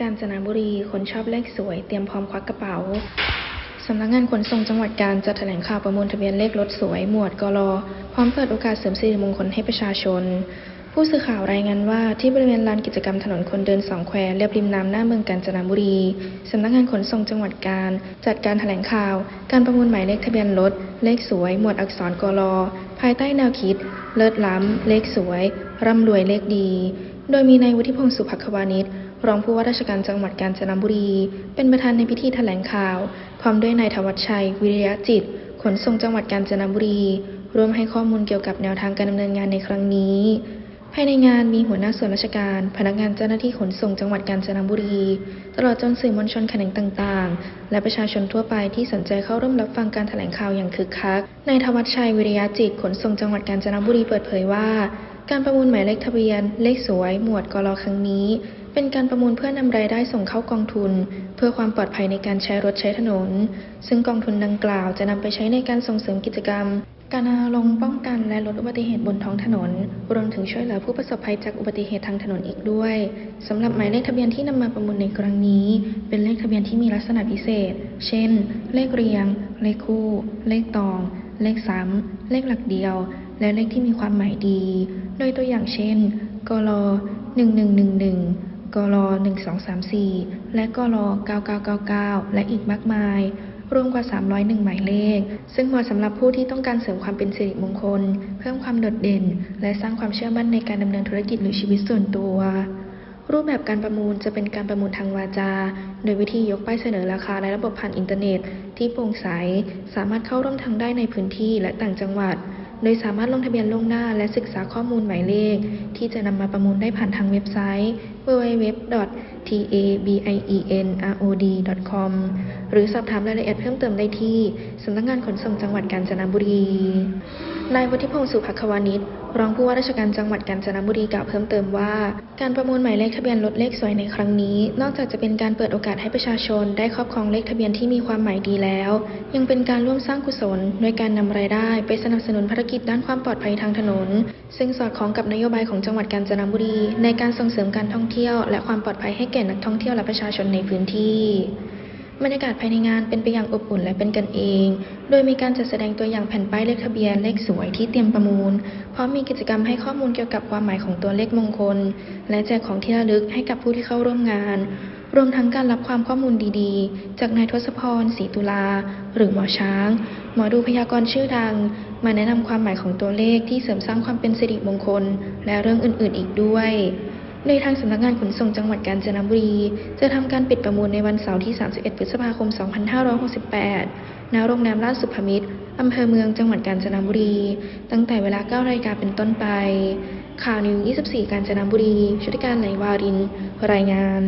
กาญจนบุรีคนชอบเลขสวย เตรียมพร้อมควักกระเป๋า สำนักงานขนส่งจังหวัดกาญจะแถลงข่าวประมูลทะเบียนเลขรถสวย หมวดกรพร้อมเปิดโอกาสเสริมสิริมงคลให้ประชาชน ผู้สื่อข่าวรายงานว่าที่บริเวณลานกิจกรรมถนนคนเดินสองแควเรียบริมน้ำหน้าเมืองกาญจนบุรีสำนักงานขนส่งจังหวัดกาญจัดการแถลงข่าว การประมูลหมายเลขทะเบียนรถเลขสวย หมวดอักษรกรภายใต้แนวคิด เลิศล้ำเลขสวย ร่ำรวยเลขดี โดยมีนายวุฒิพงศ์สุภควานิช รองผู้ว่าราชการจังหวัดกาญจนบุรี เป็นประธานในพิธีแถลงข่าว พร้อมด้วยนายธวัชชัย วิริยะจิต ขนส่งจังหวัดกาญจนบุรี ร่วมให้ข้อมูลเกี่ยวกับแนวทางการดำเนินงานในครั้งนี้ ภายในงานมีหัวหน้าส่วนราชการ พนักงานเจ้าหน้าที่ขนส่งจังหวัดกาญจนบุรี ตลอดจนสื่อมวลชนแขนงต่างๆ และประชาชนทั่วไปที่สนใจเข้าร่วมรับฟังการแถลงข่าวอย่างคึกคัก นายธวัชชัยวิริยะจิต ขนส่งจังหวัดกาญจนบุรีเปิดเผยว่า การประมูลหมายเลขทะเบียน เลขสวย หมวดกรครั้งนี้ เป็นการประมูลเพื่อนำรายได้ส่งเข้ากองทุน เพื่อความปลอดภัยในการใช้รถใช้ถนน ซึ่งกองทุนดังกล่าวจะนำไปใช้ในการส่งเสริมกิจกรรม การรณรงป้องกันและลดอุบัติเหตุบนท้องถนน รวมถึงช่วยเหลือผู้ประสบภัยจากอุบัติเหตุทางถนนอีกด้วยสำหรับหมายเลขทะเบียนที่นำมาประมูลในครั้งนี้ เป็นเลขทะเบียนที่มีลักษณะพิเศษ เช่น เลขเรียง เลขคู่ เลขตอง เลขซ้ำเลขหลักเดียว และเลขที่มีความหมายดี โดยตัวอย่างเช่นกล1111 กล1234 และกล9999 และอีกมากมาย รวมกว่า 301 หมายเลข ซึ่งเหมาะสำหรับผู้ที่ต้องการเสริมความเป็นสิริมงคล เพิ่มความโดดเด่น และสร้างความเชื่อมั่นในการดำเนินธุรกิจหรือชีวิตส่วนตัวรูปแบบการประมูลจะเป็นการประมูลทางวาจา โดยวิธียกป้ายเสนอราคาในระบบผ่านอินเทอร์เน็ต ที่โปร่งใส สามารถเข้าร่วมทางได้ในพื้นที่และต่างจังหวัด โดยสามารถลงทะเบียนล่วงหน้าและศึกษาข้อมูลหมายเลข ที่จะนำมาประมูลได้ผ่านทางเว็บไซต์ www.tabienrod.com หรือสอบถามรายละเอียดเพิ่มเติมได้ที่สำนักงานขนส่งจังหวัดกาญจนบุรี นายวุฒิพงศ์สุภควานิชรองผู้ว่าราชการจังหวัดกาญจนบุรีกล่าวเพิ่มเติมว่า การประมูลหมายเลขทะเบียนรถเลขสวยในครั้งนี้ นอกจากจะเป็นการเปิดโอกาสให้ประชาชน ได้ครอบครองเลขทะเบียนที่มีความหมายดีแล้ว ยังเป็นการร่วมสร้างกุศลโดยการนำรายได้ไปสนับสนุนภารกิจด้านความปลอดภัยทางถนน ซึ่งสอดคล้องกับนโยบายของจังหวัดกาญจนบุรี ในการส่งเสริมการท่องเที่ยว และความปลอดภัยให้แก่นักท่องเที่ยวและประชาชนในพื้นที่ บรรยากาศภายในงานเป็นไปอย่างอบอุ่นและเป็นกันเอง โดยมีการจัดแสดงตัวอย่างแผ่นป้ายเลขทะเบียนเลขสวยที่เตรียมประมูล พร้อมมีกิจกรรมให้ข้อมูลเกี่ยวกับความหมายของตัวเลขมงคล และแจกของที่ระลึกให้กับผู้ที่เข้าร่วมงาน รวมทั้งการรับความข้อมูลดีๆ จากนายทศพรศรีตุลา หรือหมอช้าง หมอดูพยากรณ์ชื่อดัง มาแนะนำความหมายของตัวเลขที่เสริมสร้างความเป็นสิริมงคล และเรื่องอื่นๆ อีกด้วย ในทางสำนักงานขนส่งจังหวัดกาญจนบุรี จะทำการปิดประมูลในวันเสาร์ที่ 31 พฤษภาคม 2568 ณ โรงแรมราชสุภมิตรอำเภอเมืองจังหวัดกาญจนบุรี ตั้งแต่เวลา9นาฬิกาเป็นต้นไป ข่าวนิว 24 กาญจนบุรีชุติการไหลวาริน รายงาน